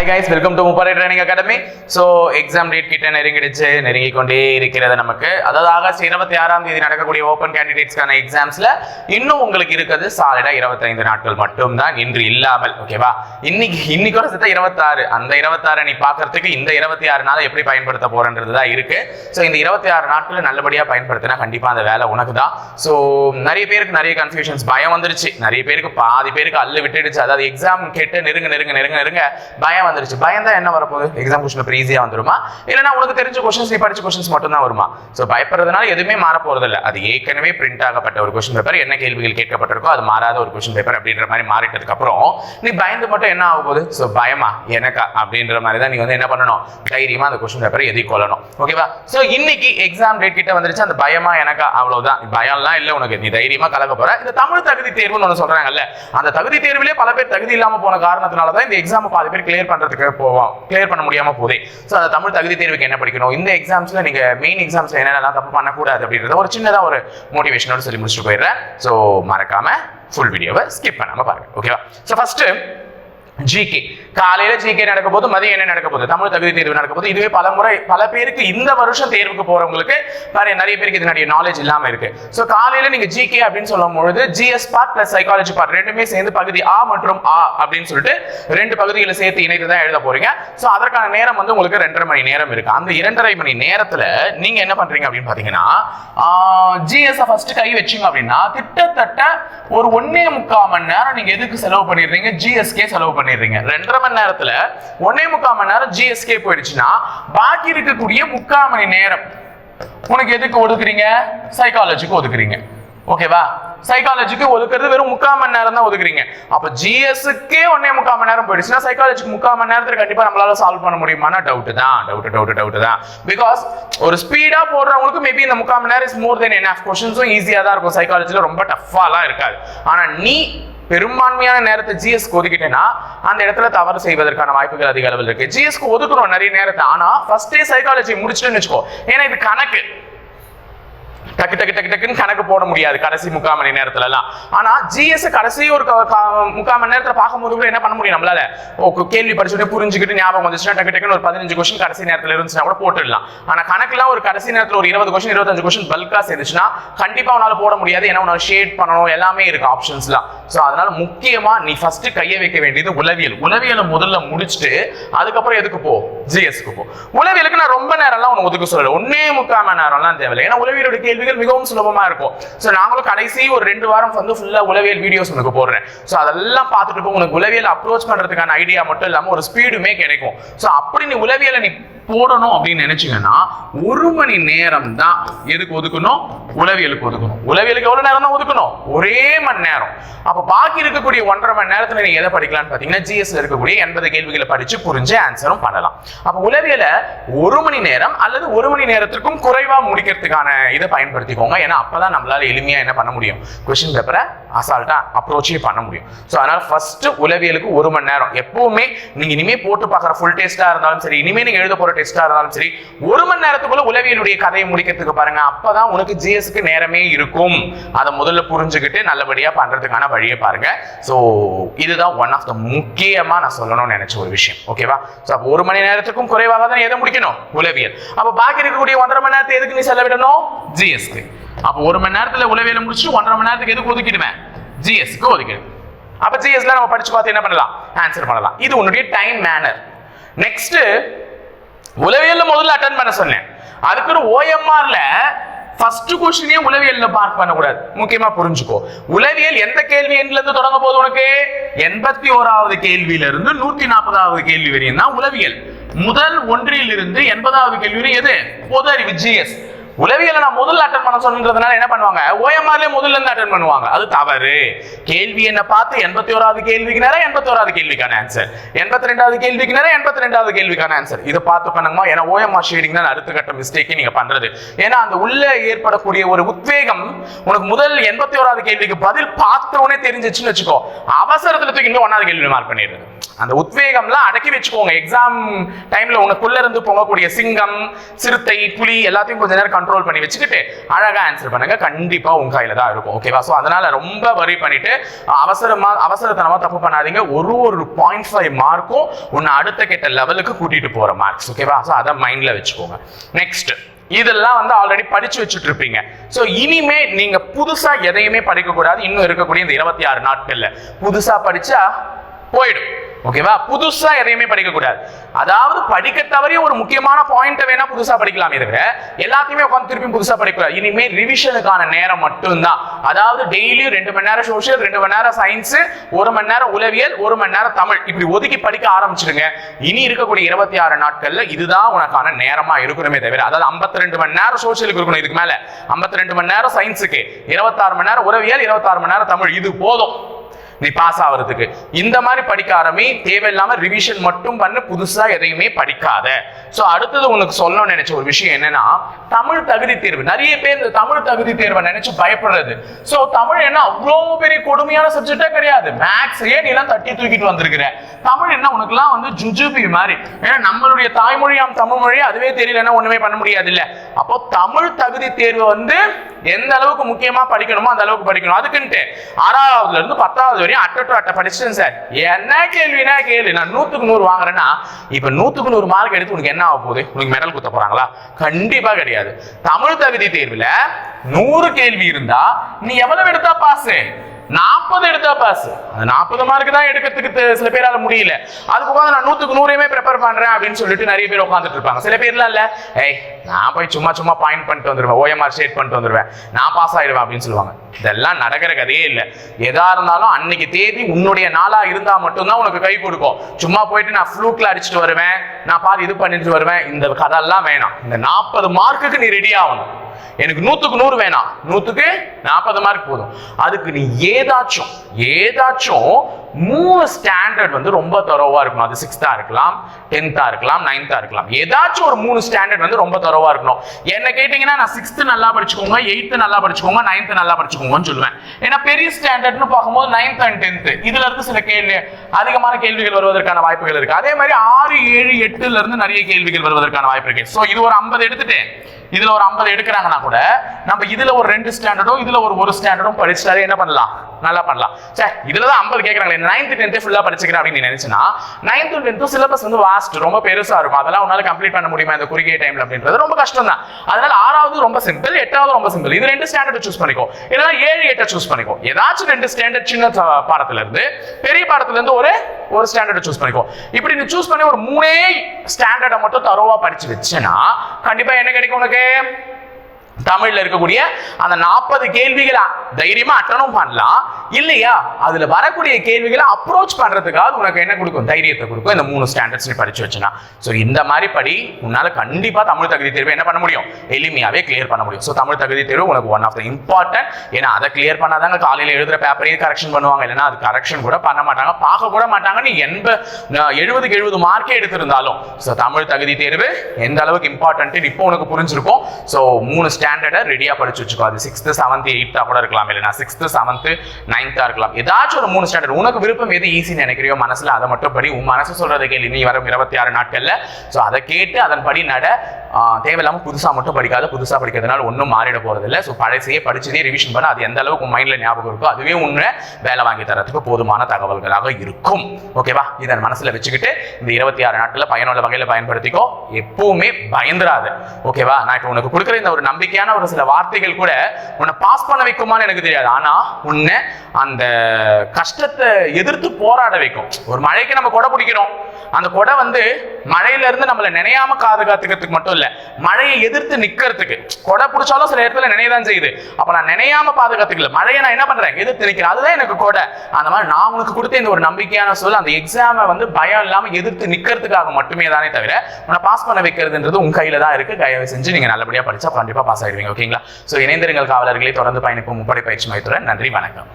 Hi guys welcome to முப்படை training academy so exam date கிட்ட நெருங்கிடுச்சு நெருங்கி கொண்டே இருக்கிறது நமக்கு. அதாவது ஆகஸ்ட் இருபத்தி ஆறாம் தேதி நடக்கக்கூடிய ஓப்பன் கேண்டிடேட்ஸ்க்கான எக்ஸாம்ஸ்ல இன்னும் உங்களுக்கு இருக்கிறது சாலிடா இருபத்தைந்து நாட்கள் மட்டும்தான் இன்று இல்லாமல் ஓகேவா இன்னைக்கு இன்னைக்கு ஒரு சேர்த்தா இருபத்தாறு. அந்த இருபத்தாறு நீ பார்க்கறதுக்கு இந்த இருபத்தி ஆறு நாளை எப்படி பயன்படுத்த போறன்றது தான் இருக்கு. ஸோ இந்த இருபத்தி ஆறு நாட்களை நல்லபடியா பயன்படுத்தினா கண்டிப்பா அந்த வேலை உனக்கு தான். ஸோ நிறைய பேருக்கு நிறைய கன்ஃபியூஷன்ஸ் பயம் வந்துருச்சு. நிறைய பேருக்கு பாதி பேருக்கு அல்லு விட்டுடுச்சு. அதாவது எக்ஸாம் கேட்டு நெருங்க நெருங்க நெருங்க நெருங்க பயம் வந்துருச்சு. பயம் தான் என்ன வரப்போகுது? எக்ஸாம் கொஸ்டின் பேப்பர் ஈஸியாக வந்துருமா? இல்லைன்னா உனக்கு தெரிஞ்ச கொஸ்டின்ஸ் நீ படிச்ச கொஸ்டின்ஸ் மட்டும் தான் வருமா? ஸோ பயப்படுறதுனால எதுவுமே மாற போறது அது ஏற்கனவே பிரிண்ட் ஆகப்பட்ட ஒரு கொஸ்டின் பேப்பர் என்ன கேள்விகள் கேட்கப்பட்டிருக்கோ அது மாறாத ஒரு கொஸ்டின் பேப்பர் அப்படின்ற மாதிரி மாறிட்டதுக்கு அப்புறம் நீ பயந்து மட்டும் என்ன ஆக போகுது? ஸோ பயமா? எனக்கா? அப்படின்ற மாதிரி தான் நீ வந்து என்ன பண்ணணும்? தைரியமா அந்த கொஸ்டின் பேப்பரை எதிர்கொள்ளணும் ஓகேவா ஸோ இன்னைக்கு எக்ஸாம் டேட் கிட்ட வந்துருச்சு. அந்த பயமா எனக்கா? அவ்வளவுதான் பயம்லாம் இல்லை உனக்கு. நீ தைரியமா கலக்க போற. இந்த தமிழ் தகுதி தேர்வுன்னு ஒன்று சொல்றாங்கல்ல அந்த தகுதி தேர்விலே பல பேர் தகுதி இல்லாமல் போன காரணத்தினால தான் இந்த எக்ஸாம் பாதி பேர் கிளியர் பண்ண பண்ணுறதுக்காக போவோம் கிளியர் பண்ண முடியாம போதே. ஸோ அந்த தமிழ் தகுதி தேர்வுக்கு என்ன படிக்கணும்? இந்த எக்ஸாம்ஸ்ல நீங்க மெயின் எக்ஸாம்ஸ் என்னென்னலாம் தப்பு பண்ணக்கூடாது அப்படின்றத ஒரு சின்னதா ஒரு மோட்டிவேஷனோட சொல்லி முடிச்சுட்டு போயிடுறேன். ஸோ மறக்காம ஃபுல் வீடியோவை ஸ்கிப் பண்ணாம பாருங்கள் ஓகேவா ஸோ ஃபர்ஸ்ட் ஜிகே காலையில ஜிகே நடக்க போது மதியம் என்ன நடக்க போகுது தமிழ் தகுதி தேர்வு நடக்க போது இதுவே பல முறை பல பேருக்கு இந்த வருஷம் தேர்வுக்கு போறவங்களுக்கு நிறைய நிறைய பேருக்கு இதனுடைய நாலேஜ் இல்லாம இருக்கு. ஸோ காலையில நீங்க ஜிகே அப்படின்னு சொல்லும் பொழுது GS part plus psychology part ரெண்டுமே சேர்ந்து பகுதி ஆ மற்றும் ஆ அப்படின்னு சொல்லிட்டு ரெண்டு பகுதிகளை சேர்த்து இணைத்து தான் எழுத போறீங்க. ஸோ அதற்கான நேரம் வந்து உங்களுக்கு ரெண்டரை மணி நேரம் இருக்கு. அந்த இரண்டரை மணி நேரத்துல நீங்க என்ன பண்றீங்க அப்படின்னு பாத்தீங்கன்னா ஜிஎஸ் ஃபர்ஸ்ட் கை வச்சீங்க அப்படின்னா கிட்டத்தட்ட ஒரு ஒன்னே முக்கால் மணி நேரம் நீங்க எதுக்கு செலவு பண்ணிடுறீங்க? ஜிஎஸ்கே செலவு பண்ணிடுறீங்க. ரெண்டரை மணி நேரத்துல ஒன்னே முக்கால் மணி நேரம் ஜிஎஸ்கே போயிடுச்சுன்னா பாக்கி இருக்கக்கூடிய முக்கால் மணி நேரம் உனக்கு எதுக்கு ஒதுக்குறீங்க? சைக்காலஜிக்கு ஒதுக்குறீங்க. ஓகேவா சைக்காலஜிக்கு ஒதுக்குறது வெறும் முக்கால் மணி நேரம் தான் ஒதுக்குறீங்க. அப்ப ஜிஎஸ்க்கே ஒன்னே முக்கால் மணி நேரம் போயிடுச்சுன்னா சைக்காலஜிக்கு முக்கால் மணி நேரத்துல கண்டிப்பா நம்மளால சால்வ் பண்ண முடியுமானா டவுட் தான். டவுட் டவுட் டவுட் தான். பிகாஸ் ஒரு ஸ்பீடா போடுறவங்களுக்கு மேபி இந்த முக்கால் மணி நேரம் இஸ் மோர் தென் என்ன கொஸ்டின்ஸும் ஈஸியா தான் இருக்கும். சைக்காலஜில ரொம்ப டஃபாலாம் இருக்காது. ஆனா நீ பெரும்பான்மையான நேரத்தை ஜிஎஸ்க்கு ஒதுக்கிட்டேன்னா அந்த இடத்துல தவறு செய்வதற்கான வாய்ப்புகள் அதிக அளவில் இருக்கு. ஜிஎஸ்க்கு ஒதுக்குறோம் நிறைய நேரத்தை. ஆனா ஃபர்ஸ்டே சைக்காலஜி முடிச்சுட்டுன்னு வச்சுக்கோ. ஏன்னா இது கணக்கு. டக்கு டக்கு டக்கு டக்குன்னு கணக்கு போட முடியாது கடைசி முக்கால் மணி நேரத்துல எல்லாம் ஆனா ஜிஎஸ் கடைசி ஒரு முக்கால் மணி நேரத்துல பார்க்கும்போது கூட என்ன பண்ண முடியும் நம்மளால? ஓ, கேள்வி படிச்சுட்டு புரிஞ்சுக்கிட்டு ஞாபகம் வந்துச்சுன்னா டக்கு டக்குன்னு ஒரு பதினஞ்சு கொஸ்டின் கடைசி நேரத்துல இருந்துச்சுன்னா கூட போட்டுடலாம். ஆனா கணக்குலாம் ஒரு கடைசி நேரத்துல ஒரு இருபது கொஸ்டின் இருபத்தஞ்சு கொஸ்டின் பல்கா சேர்ந்துச்சுன்னா கண்டிப்பா உன்னால போட முடியாது. ஏன்னா உன்னால ஷேட் பண்ணணும் எல்லாமே இருக்கு ஆப்ஷன்ஸ்லாம் ஸோ அதனால முக்கியமா நீ ஃபர்ஸ்ட் கையை வைக்க வேண்டியது உளவியல். உளவியலை முதல்ல முடிச்சுட்டு அதுக்கப்புறம் எதுக்கு போ? ஜிஎஸ்க்கு போ. உளவியலுக்கு நான் ரொம்ப நேரம்லாம் உனக்கு ஒதுக்க சொல்லல. ஒன்னே முக்கால் மணி நேரம்லாம் தேவையில்லை. ஏன்னா உளவியலோட கேள்விகள் மிகவும் சுலபமா இருக்கும். ஸோ நாங்களும் கடைசி ஒரு ரெண்டு வாரம் வந்து ஃபுல்லா உளவியல் வீடியோஸ் உங்களுக்கு போடுறேன். ஸோ அதெல்லாம் பார்த்துட்டு போ உனக்கு உளவியல் அப்ரோச் பண்றதுக்கான ஐடியா மட்டும் இல்லாம ஒரு ஸ்பீடுமே கிடைக்கும். ஸோ அப்படி நீ உளவியலை நீ போடணும் அப்படின்னு நினைச்சீங்கன்னா ஒரு மணி நேரம் தான் எதுக்கு ஒதுக்கணும்? உளவியலுக்கு ஒதுக்கணும். உளவியலுக்கு எவ்வளவு நேரம் தான் ஒதுக்கணும்? ஒரே மணி நேரம். அப்ப பாக்கி இருக்கக்கூடிய ஒன்றரை மணி நேரத்துல நீங்க எதை படிக்கலாம்னு பாத்தீங்கன்னா ஜிஎஸ் இருக்கக்கூடிய எண்பது கேள்விகளை படிச்சு புரிஞ்சு ஆன்சரும் பண்ணலாம். அப்ப உளவியல ஒரு மணி நேரம் அல்லது ஒரு மணி நேரத்திற்கும் குறைவா முடிக்கிறதுக்கான இதை பயன்படுத்திக்கோங்க. ஏன்னா அப்பதான் நம்மளால எளிமையா என்ன பண்ண முடியும்? கொஸ்டின் பேப்பரை அசால்ட்டா அப்ரோச்சே பண்ண முடியும். ஸோ அதனால ஃபர்ஸ்ட் உளவியலுக்கு ஒரு மணி நேரம். எப்பவுமே நீங்க இனிமே போட்டு பார்க்குற ஃபுல் டெஸ்டா இருந்தாலும் சரி இனிமே நீங்க எழுத போற டெஸ்டா இருந்தாலும் சரி ஒரு மணி நேரத்துக்குள்ள உளவியலுடைய கதையை முடிக்கிறதுக்கு பாருங்க. அப்பதான் உனக்கு ஜிஎஸ்க்கு நேரமே இருக்கும். அதை முதல்ல புரிஞ்சுக்கிட்டு நல்லபடியா பண்றதுக்கான வழியை பாருங்க. ஸோ இதுதான் ஒன் ஆஃப் த முக்கியமா நான் சொல்லணும்னு நினைச்ச ஒரு விஷயம். ஓகேவா ஸோ அப்போ ஒரு மணி நேரத்துக்கும் குறைவாக தான் எதை முடிக்கணும்? உளவியல். அப்போ பாக்கி இருக்கக்கூடிய ஒன்றரை மணி நேரத்தை எதுக்கு நீ செலவிடணும்? ஜிஎஸ்க்கு அப்போ ஒரு மணி நேரத்துல உளவியல் முடிச்சு ஒன்றரை மணி நேரத்துக்கு எதுக்கு ஒதுக்கிடுவேன்? ஜிஎஸ்க்கு ஒதுக்கிடுவேன் அப்ப ஜிஎஸ்ல நம்ம படிச்சு பார்த்து என்ன பண்ணலாம்? ஆன்சர் பண்ணலாம். இது உன்னுடைய டைம் மேனர் நெக்ஸ்ட் உளவியல் முதல்ல அட்டன் பண்ண சொன்னேன். அதுக்குன்னு ஓஎம்ஆர்ல ஃபர்ஸ்ட் கொஸ்டினே உளவியல்ல பார்க் பண்ணக்கூடாது. முக்கியமா புரிஞ்சுக்கோ. உளவியல் எந்த கேள்வி எண்ல தொடங்க போது உனக்கு? எண்பத்தி ஓராவது கேள்வியில இருந்து நூத்தி நாற்பதாவது கேள்வி வரையும் தான் உளவியல். முதல் ஒன்றில் இருந்து எண்பதாவது கேள்வி எது? பொது அறிவு ஜிஎஸ் உளவியலை நான் முதல்ல அட்டன் பண்ண சொன்னதுனால என்ன பண்ணுவாங்க? ஓஎம்ஆர்ல முதல்ல இருந்து அட்டன் பண்ணுவாங்க. அது தவறு. கேள்வி என்ன பார்த்து எண்பத்தி ஓராவது கேள்விக்கு நேரம் எண்பத்தி ஓராவது கேள்விக்கான ஆன்சர் எண்பத்தி ரெண்டாவது கேள்விக்கு நேரம் எண்பத்தி ரெண்டாவது கேள்விக்கான ஆன்சர் இதை பார்த்து பண்ணுங்கம்மா. ஏன்னா ஓஎம்ஆர் ஷேடிங் தான் அடுத்த கட்ட மிஸ்டேக்கே நீங்க பண்றது. ஏன்னா அந்த உள்ள ஏற்படக்கூடிய ஒரு உத்வேகம் உனக்கு முதல் எண்பத்தி ஓராவது கேள்விக்கு பதில் பார்த்தவனே தெரிஞ்சிச்சுன்னு வச்சுக்கோ. அவசரத்துல தூக்கி ஒன்னாவது கேள்வி மார்க் பண்ணிடுறது. அந்த உத்வேகம்லாம் அடக்கி வச்சுக்கோங்க. எக்ஸாம் டைம்ல உனக்குள்ள இருந்து பொங்கக்கூடிய சிங்கம் சிறுத்தை புலி எல்லாத்தையும் கொஞ்ச நேரம் கண்ட்ரோல் பண்ணி வச்சுக்கிட்டு அழகா ஆன்சர் பண்ணுங்க. கண்டிப்பா உங்க கையில தான் இருக்கும். ஓகேவா ஸோ அதனால ரொம்ப வரி பண்ணிட்டு அவசரமா அவசரத்தனமா தப்பு பண்ணாதீங்க. ஒரு ஒரு பாயிண்ட் ஃபைவ் மார்க்கும் உன்னை அடுத்த கெட்ட லெவலுக்கு கூட்டிட்டு போற மார்க்ஸ் ஓகேவா ஸோ அதை மைண்ட்ல வச்சுக்கோங்க. நெக்ஸ்ட் இதெல்லாம் வந்து ஆல்ரெடி படிச்சு வச்சுட்டு இருப்பீங்க. ஸோ இனிமே நீங்க புதுசா எதையுமே படிக்க கூடாது இன்னும் இருக்கக்கூடிய இந்த இருபத்தி ஆறு நாட்கள்ல. புதுசா படிச்சா போயிடும். ஓகேவா புதுசா எதையுமே படிக்கக்கூடாது அதாவது படிக்க தவறிய ஒரு முக்கியமான பாயிண்ட்டை வேணா புதுசா படிக்கலாமே தவிர எல்லாத்தையுமே உட்காந்து திருப்பி புதுசா படிக்கக்கூடாது. இனிமே ரிவிஷனுக்கான நேரம் மட்டும்தான். அதாவது டெய்லியும் ரெண்டு மணி நேரம் சோஷியல் ரெண்டு மணி நேரம் சயின்ஸ் ஒரு மணி நேரம் உளவியல் ஒரு மணி நேரம் தமிழ். இப்படி ஒதுக்கி படிக்க ஆரம்பிச்சிடுங்க இனி இருக்கக்கூடிய இருபத்தி ஆறு நாட்கள்ல இதுதான் உனக்கான நேரமா இருக்கணுமே தவிர அதாவது 52 ரெண்டு மணி நேரம் சோஷியலுக்கு இருக்கணும் இதுக்கு மேல. 52 ரெண்டு மணி நேரம் சயின்ஸுக்கு இருபத்தாறு மணி நேரம் உளவியல் இருபத்தாறு மணி நேரம் தமிழ். இது போதும். நீ பாஸ் ஆகிறதுக்கு இந்த மாதிரி படிக்க ஆரம்பி தேவையில்லாம ரிவிஷன் மட்டும் பண்ணு புதுசா எதையுமே படிக்காத. சோ அடுத்தது உனக்கு சொல்லணும்னு நினைச்ச ஒரு விஷயம் என்னன்னா தமிழ் தகுதி தேர்வு. நிறைய பேர் இந்த தமிழ் தகுதி தேர்வை நினைச்சு பயப்படுறது. சோ தமிழ் என்ன அவ்வளோ பெரிய கொடுமையான சப்ஜெக்டே கிடையாது. மேக்ஸ் ஏன் நீ எல்லாம் தட்டி தூக்கிட்டு வந்திருக்கிற? தமிழ் என்ன உனக்குலாம் வந்து ஜுஜுபி மாதிரி. ஏன்னா நம்மளுடைய தாய்மொழியாம் தமிழ் மொழி அதுவே தெரியலன்னா ஒண்ணுமே பண்ண முடியாது இல்ல அப்போ தமிழ் தகுதி தேர்வு வந்து எந்த அளவுக்கு முக்கியமா படிக்கணுமோ அந்த அளவுக்கு படிக்கணும். அதுக்குன்ட்டு ஆறாவதுல இருந்து பத்தாவது வரையும் அட்டோ அட்ட படிச்சிட்டேன் சார். என்ன கேள்வினா கேள்வி நான் நூத்துக்கு நூறு வாங்குறேன்னா இப்ப நூத்துக்கு நூறு மார்க் எடுத்து உனக்கு என்ன ஆக போகுது? உனக்கு மெடல் குத்த போறாங்களா? கண்டிப்பா கிடையாது. தமிழ் தகுதி தேர்வுல நூறு கேள்வி இருந்தா நீ எவ்வளவு எடுத்தா பாஸ் நாற்பது எடுத்தா பாஸ் அது நாற்பது மார்க் தான் எடுக்கிறதுக்கு சில பேரால முடியல. அதுக்கு உட்காந்து நான் நூத்துக்கு நூறையுமே ப்ரிப்பேர் பண்றேன் அப்படின்னு சொல்லிட்டு நிறைய பேர் உட்காந்துட்டு இருப்பாங்க. சில பேர்லாம் இல்ல. ஏய் நான் போய் சும்மா சும்மா பாயிண்ட் பண்ணிட்டு வந்துடுவேன் ஓஎம்ஆர் ஷேட் பண்ணிட்டு வந்துடுவேன் நான் பாஸ் ஆயிடுவேன் அப்படின்னு சொல்லுவாங்க. இதெல்லாம் நடக்கிற கதையே இல்லை. எதா இருந்தாலும் அன்னைக்கு தேதி உன்னுடைய நாளா இருந்தா மட்டும்தான் உனக்கு கை கொடுக்கும். சும்மா போயிட்டு நான் ஃப்ளூக்ல அடிச்சுட்டு வருவேன். நான் பாதி இது பண்ணிட்டு வருவேன். இந்த கதையெல்லாம் வேணாம். இந்த நாற்பது மார்க்குக்கு நீ ரெடி ஆகணும். எனக்கு நூத்துக்கு நூறு வேணாம். நூத்துக்கு நாற்பது மார்க் போதும். அதுக்கு நீ ஏதாச்சும் ஏதாச்சும் மூணு ஸ்டாண்டர்ட் வந்து ரொம்ப தரோவா இருக்கணும். அது சிக்ஸ்த்தாக இருக்கலாம் டென்த்தா இருக்கலாம் நைன்த்தா இருக்கலாம். ஏதாச்சும் ஒரு மூணு ஸ்டாண்டர்ட் வந்து ரொம்ப தரோவா இருக்கணும். என்ன கேட்டீங்கன்னா நான் சிக்ஸ்த் நல்லா படிச்சுக்கோங்க எயித்து நல்லா படிச்சுக்கோங்க நைன்த் நல்லா படிச்சுக்கோங்கன்னு சொல்லுவேன். ஏன்னா பெரிய ஸ்டாண்டர்ட்னு பார்க்கும்போது நைன்த் அண்ட் டென்த் இதுல இருந்து சில கேள்வி அதிகமான கேள்விகள் வருவதற்கான வாய்ப்புகள் இருக்கு. அதே மாதிரி ஆறு ஏழு எட்டுல இருந்து நிறைய கேள்விகள் வருவதற்கான வாய்ப்பு இருக்கு. ஸோ இது ஒரு ஐம்பது எடுத்துட்டேன். இதுல ஒரு 50 எடுக்கிறாங்கன்னா கூட நம்ம இதுல ஒரு ரெண்டு ஸ்டாண்டர்டும் இதுல ஒரு ஒரு ஸ்டாண்டர்டும் படிச்சாலே என்ன பண்ணலாம்? நல்லா பண்ணலாம். சே இதுல தான் ஐம்பது கேட்கறாங்களே நைன்த் டென்த் ஃபுல்லா படிச்சுக்கிறேன் அப்படின்னு நீ நினைச்சுனா நைன்த் டென்த் சிலபஸ் வந்து வாஸ்ட் ரொம்ப பெருசா இருக்கும். அதெல்லாம் உன்னால கம்ப்ளீட் பண்ண முடியுமா இந்த குறுகிய டைம்ல அப்படின்றது ரொம்ப கஷ்டம் தான் அதனால ஆறாவது ரொம்ப சிம்பிள் எட்டாவது ரொம்ப சிம்பிள் இது ரெண்டு ஸ்டாண்டர்ட் சூஸ் பண்ணிக்கோ. இல்லைன்னா ஏழு எட்டை சூஸ் பண்ணிக்கோ. ஏதாச்சும் ரெண்டு ஸ்டாண்டர்ட் சின்ன பாடத்துல இருந்து பெரிய பாடத்துல இருந்து ஒரு ஒரு ஸ்டாண்டர்ட் சூஸ் பண்ணிக்கோ இப்படி நீ சூஸ் பண்ணி ஒரு மூணே ஸ்டாண்டர்டை மட்டும் தரோவா படிச்சு வச்சேன்னா கண்டிப்பா என்ன கிடைக்கும் உனக்கு தமிழ்ல இருக்கக்கூடிய அந்த நாற்பது கேள்விகளை தைரியமா அட்டனும் பண்ணலாம். இல்லையா? அதுல வரக்கூடிய கேள்விகளை அப்ரோச் பண்றதுக்காக உனக்கு என்ன கொடுக்கும்? தைரியத்தை கொடுக்கும். இந்த மூணு ஸ்டாண்டர்ட்ஸ் நீ படிச்சு வச்சுனா. ஸோ இந்த மாதிரி படி உன்னால கண்டிப்பா தமிழ் தகுதி தேர்வு என்ன பண்ண முடியும்? எளிமையாவே கிளியர் பண்ண முடியும். ஸோ தமிழ் தகுதி தேர்வு உனக்கு ஒன் ஆஃப் த இம்பார்ட்டன்ட் ஏன்னா அதை கிளியர் பண்ணாதாங்க காலையில எழுதுற பேப்பரையும் கரெக்ஷன் பண்ணுவாங்க. இல்லைன்னா அது கரெக்ஷன் கூட பண்ண மாட்டாங்க பார்க்க கூட மாட்டாங்க. நீ எண்ப எழுபதுக்கு எழுபது மார்க்கே எடுத்திருந்தாலும். ஸோ தமிழ் தகுதி தேர்வு எந்த அளவுக்கு இம்பார்ட்டன்ட் இப்போ உனக்கு புரிஞ்சிருக்கும். ஸோ மூணு ஸ்டாண்டர்டை ரெடியா படிச்சு வச்சுக்கோ. அது சிக்ஸ்த்து செவன்த்து எயித்தாக கூட இருக்கலாம். இல்லைனா சிக்ஸ்த்து செவன்த்து நைன்த்தா இருக்கலாம். ஏதாச்சும் ஒரு மூணு ஸ்டாண்டர்ட் உனக்கு விருப்பம் எது ஈஸின்னு நினைக்கிறியோ மனசுல அதை மட்டும் படி. உன் மனசு சொல்றதை கேள்வி நீ வரும் இருபத்தி ஆறு நாட்களில். ஸோ அதை கேட்டு அதன்படி நட. தேவையில்லாமல் புதுசாக புதுசா மட்டும் படிக்காத புதுசா படிக்கிறதுனால ஒன்றும் மாறிட போகிறதில்ல ஸோ பழசையே படிச்சதே ரிவிஷன் பண்ண. அது எந்த அளவுக்கு மைண்டில் மைண்ட்ல ஞாபகம் இருக்கோ அதுவே உன்னை வேலை வாங்கி தரத்துக்கு போதுமான தகவல்களாக இருக்கும். ஓகேவா இதை மனசுல வச்சுக்கிட்டு இந்த இருபத்தி ஆறு நாட்களில் பயனுள்ள வகையில் பயன்படுத்திக்கோ. எப்பவுமே பயந்துராது. ஓகேவா நான் இப்போ உனக்கு கொடுக்குற இந்த ஒரு நம்பிக்கையான ஒரு சில வார்த்தைகள் கூட உன்னை பாஸ் பண்ண வைக்குமான்னு எனக்கு தெரியாது. ஆனா உன்னை அந்த கஷ்டத்தை எதிர்த்து போராட வைக்கும். ஒரு மழைக்கு நம்ம கொடை பிடிக்கிறோம். அந்த கொடை வந்து மழையில இருந்து நம்மளை நினையாம பாதுகாத்துக்கிறதுக்கு மட்டும் இல்ல மழையை எதிர்த்து நிக்கிறதுக்கு. கொடை பிடிச்சாலும் சில இடத்துல நினைதான் செய்யுது. அப்ப நான் நினையாம பாதுகாத்துக்கல மழையை நான் என்ன பண்றேன்? எதிர்த்து நிக்கிறேன் அதுதான் எனக்கு கொடை. அந்த மாதிரி நான் உனக்கு கொடுத்த இந்த ஒரு நம்பிக்கையான சொல் அந்த எக்ஸாமை வந்து பயம் இல்லாம எதிர்த்து நிக்கிறதுக்காக மட்டுமே தானே தவிர உன்னை பாஸ் பண்ண வைக்கிறதுன்றது உங்க கையில தான் இருக்கு. தயவு செஞ்சு நீங்க நல்லபடியா படிச்சா கண்டிப்பா பாஸ் ஆயிடுவீங்க. ஓகேங்களா சோ இணைந்திருங்கள் காவலர்களை. தொடர்ந்து பயணிக்கும் முப்படை பயிற்சி மையத்துடன் நன்றி வணக்கம்.